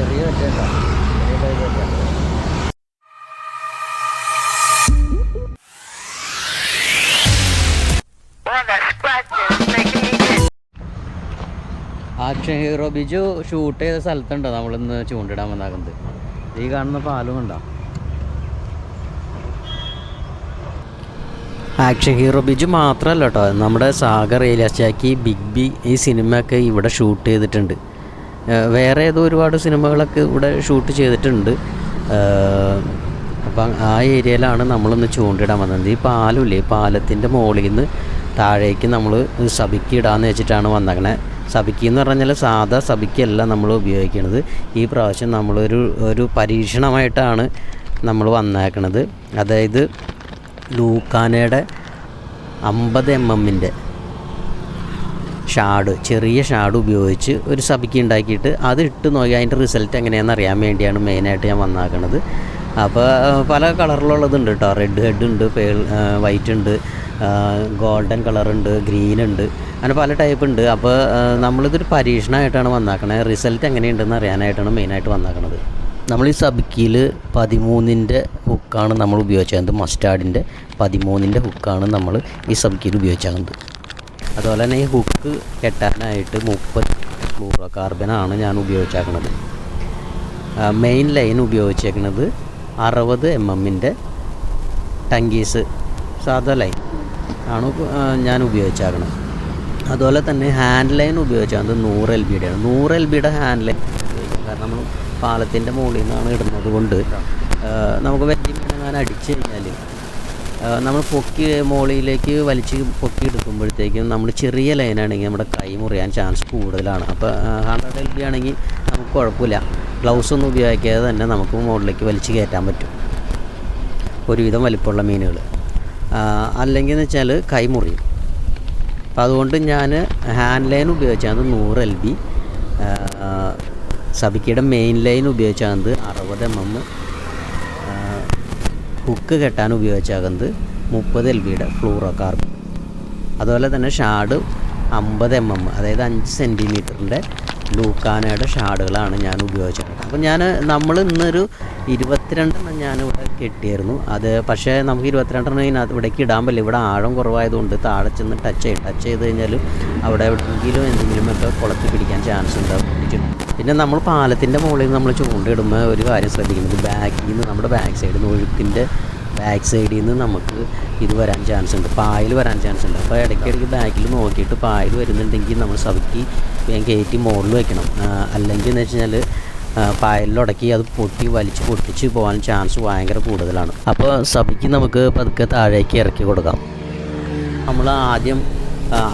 ചെറിയ പറ്റ action hero Biju shoot ചെയ്ത സ്ഥലത്തുണ്ടോ? നമ്മളിന്ന് ചൂണ്ടിടാൻ വന്നാക്കുന്നത്. ഈ കാണുന്ന പാലും ഉണ്ടോ? ആക്ഷൻ ഹീറോ ബിജു മാത്രമല്ല കേട്ടോ. നമ്മുടെ സാഗർ ഏലിയാസ്റ്റാക്കി ബിഗ് ബി ഈ സിനിമയൊക്കെ ഇവിടെ ഷൂട്ട് ചെയ്തിട്ടുണ്ട്. വേറെ ഏതോ ഒരുപാട് സിനിമകളൊക്കെ ഇവിടെ ഷൂട്ട് ചെയ്തിട്ടുണ്ട്. അപ്പം ആ ഏരിയയിലാണ് നമ്മളൊന്ന് ചൂണ്ടിടാൻ വന്നത്. ഈ പാലമില്ലേ പാലത്തിന്റെ മുകളിൽ നിന്ന് താഴേക്ക് നമ്മൾ സബിക്ക് ഇടാന്ന് വെച്ചിട്ടാണ് വന്നങ്ങനെ സബിക്ക് എന്ന് പറഞ്ഞാൽ സാധാ സബിക്കല്ല നമ്മൾ ഉപയോഗിക്കുന്നത് ഈ പ്രാവശ്യം നമ്മളൊരു ഒരു പരീക്ഷണമായിട്ടാണ് നമ്മൾ വന്നേക്കണത്. അതായത് ലൂക്കാനയുടെ അമ്പത് എം എമ്മിന്റെ ഷാഡ് ചെറിയ ഷാഡ് ഉപയോഗിച്ച് ഒരു സബിക്ക് ഉണ്ടാക്കിയിട്ട് അത് ഇട്ട് നോക്കി അതിന്റെ റിസൾട്ട് എങ്ങനെയാണെന്ന് അറിയാൻ വേണ്ടിയാണ് മെയിനായിട്ട് ഞാൻ വന്നാക്കണത്. അപ്പോൾ പല കളറിലുള്ളതുണ്ട് കേട്ടോ റെഡ് ഹെഡ് ഉണ്ട് പേൾ വൈറ്റ് ഉണ്ട് ഗോൾഡൻ കളറുണ്ട് ഗ്രീൻ ഉണ്ട് അങ്ങനെ പല ടൈപ്പ് ഉണ്ട്. അപ്പോൾ നമ്മളിതൊരു പരീക്ഷണമായിട്ടാണ് വന്നാക്കണത് റിസൾട്ട് എങ്ങനെയുണ്ടെന്ന് അറിയാനായിട്ടാണ് മെയിനായിട്ട് വന്നാക്കണത്. നമ്മൾ ഈ സബിക്കിയിൽ പതിമൂന്നിന്റെ ഹുക്കാണ് നമ്മൾ ഉപയോഗിച്ചത്. മസ്റ്റാർഡിന്റെ പതിമൂന്നിന്റെ ഹുക്കാണ് നമ്മൾ ഈ സബിക്കിയിൽ ഉപയോഗിച്ചത് അതുപോലെ തന്നെ ഈ ഹുക്ക് കെട്ടാനായിട്ട് മുപ്പത് ഫ്ലൂറോ കാർബനാണ് ഞാൻ ഉപയോഗിച്ചേക്കുന്നത് മെയിൻ ലൈൻ ഉപയോഗിച്ചേക്കുന്നത് അറുപത് എം എമ്മിന്റെ ടങ്കീസ് സാധാ ലൈൻ ആണ് ഞാൻ ഉപയോഗിച്ചേക്കുന്നത് അതുപോലെ തന്നെ ഹാൻഡ് ലൈൻ ഉപയോഗിച്ചത് നൂറ് എൽ ബിയുടെ ആണ് നൂറ് എൽ ബിയുടെ ഹാൻഡ് ലൈൻ ഉപയോഗിക്കാം. കാരണം നമ്മൾ പാലത്തിന്റെ മുകളിൽ നിന്നാണ് ഇടുന്നത് കൊണ്ട് നമുക്ക് വലിയ ഞാൻ അടിച്ചു കഴിഞ്ഞാൽ നമ്മൾ പൊക്കി മോളിയിലേക്ക് വലിച്ച് പൊക്കി എടുക്കുമ്പോഴത്തേക്കും നമ്മൾ ചെറിയ ലൈനാണെങ്കിൽ നമ്മുടെ കൈ മുറിയാൻ ചാൻസ് കൂടുതലാണ്. അപ്പോൾ ഹൺഡ്രഡ് എൽ ബി ആണെങ്കിൽ നമുക്ക് കുഴപ്പമില്ല. ഗ്ലൗസ് ഒന്നും ഉപയോഗിക്കാതെ തന്നെ നമുക്ക് മുകളിലേക്ക് വലിച്ച് കയറ്റാൻ പറ്റും. ഒരുവിധം വലിപ്പമുള്ള മീനുകൾ. അല്ലെങ്കിൽ എന്ന് വെച്ചാൽ കൈ മുറിയും. അപ്പോൾ അതുകൊണ്ട് ഞാൻ ഹാൻഡ് ലൈൻ ഉപയോഗിച്ചാണ് നൂറ് എൽ ബി. സബിക്കയുടെ മെയിൻ ലൈൻ ഉപയോഗിച്ചാണ് അറുപത് എം എം. ഹുക്ക് കെട്ടാൻ ഉപയോഗിച്ചാകുന്നത് മുപ്പത് എൽ ബിയുടെ ഫ്ലൂറോ കാർബൺ അതുപോലെ തന്നെ ഷാഡ് അമ്പത് എം എം അതായത് അഞ്ച് സെന്റിമീറ്ററിന്റെ ലൂക്കാനയുടെ ഷാഡുകളാണ് ഞാൻ ഉപയോഗിച്ചത്. അപ്പോൾ ഞാൻ നമ്മൾ ഇന്നൊരു ഇരുപത്തിരണ്ടെണ്ണം ഞാൻ ഇവിടെ കെട്ടിയായിരുന്നു. അത് പക്ഷേ നമുക്ക് ഇരുപത്തിരണ്ടെണ്ണം ഇതിനകത്ത് ഇവിടേക്ക് ഇടാൻ പറ്റില്ല. ഇവിടെ ആഴം കുറവായതുകൊണ്ട് താഴെ ചെന്ന് ടച്ച് ചെയ്യും ടച്ച് ചെയ്ത് കഴിഞ്ഞാൽ അവിടെ എവിടെയെങ്കിലും എന്തെങ്കിലുമൊക്കെ കുളത്തി പിടിക്കാൻ ചാൻസ് ഉണ്ടാവും പിന്നെ നമ്മൾ പാലത്തിന്റെ മുകളിൽ നമ്മൾ ചൂണ്ടയിടുമ്പോൾ ഒരു കാര്യം ശ്രദ്ധിക്കുന്നത് ബാക്കിൽ നിന്ന് നമ്മുടെ ബാക്ക് സൈഡിൽ നിന്ന് ഒഴുക്കിന്റെ ബാക്ക് സൈഡിൽ നിന്ന് നമുക്ക് ഇത് വരാൻ ചാൻസ് ഉണ്ട്. പായൽ വരാൻ ചാൻസ് ഉണ്ട്. അപ്പോൾ ഇടയ്ക്കിടയ്ക്ക് ബാക്കിൽ നോക്കിയിട്ട് പായൽ വരുന്നുണ്ടെങ്കിൽ നമ്മൾ സബക്കി വേഗം കയറ്റി മുകളിൽ വെക്കണം. അല്ലെങ്കിൽ എന്ന് വെച്ച് കഴിഞ്ഞാൽ പായലിലുടക്കി അത് പൊട്ടി വലിച്ച് പൊട്ടിച്ച് പോകാൻ ചാൻസ് ഭയങ്കര കൂടുതലാണ്. അപ്പോൾ സഭയ്ക്ക് നമുക്ക് പതുക്കെ താഴേക്ക് ഇറക്കി കൊടുക്കാം. നമ്മൾ ആദ്യം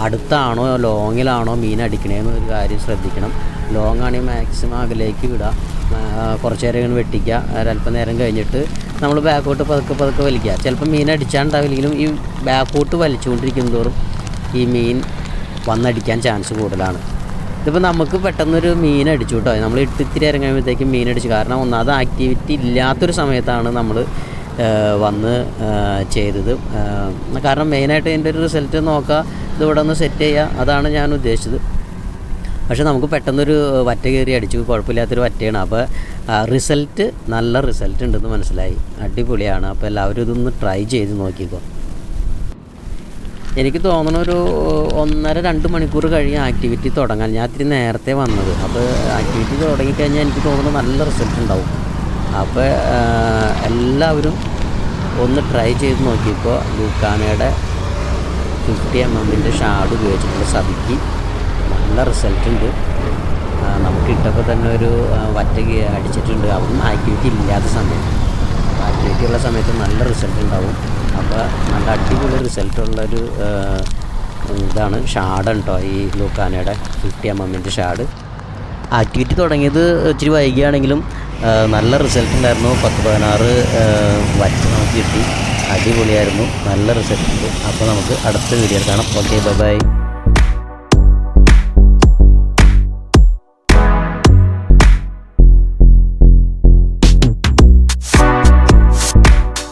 അടുത്താണോ ലോങ്ങിലാണോ മീൻ അടിക്കണേന്ന് ഒരു കാര്യം ശ്രദ്ധിക്കണം. ലോങ്ങാണെങ്കിൽ മാക്സിമം അകലേക്ക് വിടുക കുറച്ചു നേരം വെട്ടിക്കുക. ഒരല്പം നേരം കഴിഞ്ഞിട്ട് നമ്മൾ ബാക്കോട്ട് പതുക്കെ പതുക്കെ വലിക്കുക. ചിലപ്പോൾ മീൻ അടിച്ചാണ്ടാവില്ലെങ്കിലും ഈ ബാക്കോട്ട് വലിച്ചുകൊണ്ടിരിക്കും തോറും ഈ മീൻ വന്നടിക്കാൻ ചാൻസ് കൂടുതലാണ്. ഇതിപ്പോൾ നമുക്ക് പെട്ടെന്നൊരു മീൻ അടിച്ചു കേട്ടോ നമ്മൾ ഇട്ട് ഇത്തിരി ഇറങ്ങുമ്പോഴത്തേക്കും മീൻ അടിച്ചു. കാരണം ഒന്നാമത് ആക്ടിവിറ്റി ഇല്ലാത്തൊരു സമയത്താണ് നമ്മൾ വന്ന് ചെയ്തത്. കാരണം മെയിനായിട്ട് എന്റെ ഒരു റിസൾട്ട് നോക്കുക. ഇത് ഇവിടെ ഒന്ന് സെറ്റ് ചെയ്യുക. അതാണ് ഞാൻ ഉദ്ദേശിച്ചത്. പക്ഷെ നമുക്ക് പെട്ടെന്നൊരു വറ്റ കയറി അടിച്ചു. കുഴപ്പമില്ലാത്തൊരു വറ്റയാണ്. അപ്പോൾ റിസൾട്ട് നല്ല റിസൾട്ട് ഉണ്ടെന്ന് മനസ്സിലായി. അടിപൊളിയാണ്. അപ്പോൾ എല്ലാവരും ഇതൊന്ന് ട്രൈ ചെയ്ത് നോക്കിക്കോ. എനിക്ക് തോന്നണ ഒരു ഒന്നര രണ്ട് മണിക്കൂർ കഴിഞ്ഞ് ആക്ടിവിറ്റി തുടങ്ങാൻ. ഞാൻ ഇത്തിരി നേരത്തെ വന്നത്. അപ്പോൾ ആക്ടിവിറ്റി തുടങ്ങിക്കഴിഞ്ഞാൽ എനിക്ക് തോന്നുന്നു നല്ല റിസൾട്ട് ഉണ്ടാവും. അപ്പോൾ എല്ലാവരും ഒന്ന് ട്രൈ ചെയ്ത് നോക്കിയപ്പോൾ ലൂക്കാനയുടെ ഫിഫ്റ്റി എം എമ്മിന്റെ ഷാഡ് ഉപയോഗിച്ചിട്ടുള്ള സബിക്ക്. നല്ല റിസൾട്ട് ഉണ്ട്. നമുക്ക് ഇട്ടപ്പോൾ തന്നെ ഒരു വറ്റക്ക് അടിച്ചിട്ടുണ്ട്. അപ്പം ആക്ടിവിറ്റി ഇല്ലാത്ത സമയം ആക്ടിവിറ്റി ഉള്ള സമയത്ത് നല്ല റിസൾട്ട് ഉണ്ടാവും. അപ്പോൾ നല്ല അടിപൊളി റിസൾട്ടുള്ളൊരു ഇതാണ് ഷാഡ് കേട്ടോ ഈ ലൂക്കാനയുടെ ഫിഫ്റ്റി എം എമ്മിന്റെ ഷാഡ്. ആക്ടിവിറ്റി തുടങ്ങിയത് ഇച്ചിരി വൈകിയാണെങ്കിലും നല്ല റിസൾട്ട് ഉണ്ടായിരുന്നു. പത്ത് പതിനാറ് വറ്റ നമുക്ക് കിട്ടി. അടിപൊളിയായിരുന്നു. നല്ല റിസൾട്ട് ഉണ്ട്. അപ്പോൾ നമുക്ക് അടുത്ത വീഡിയോ കാണാം. Okay bye bye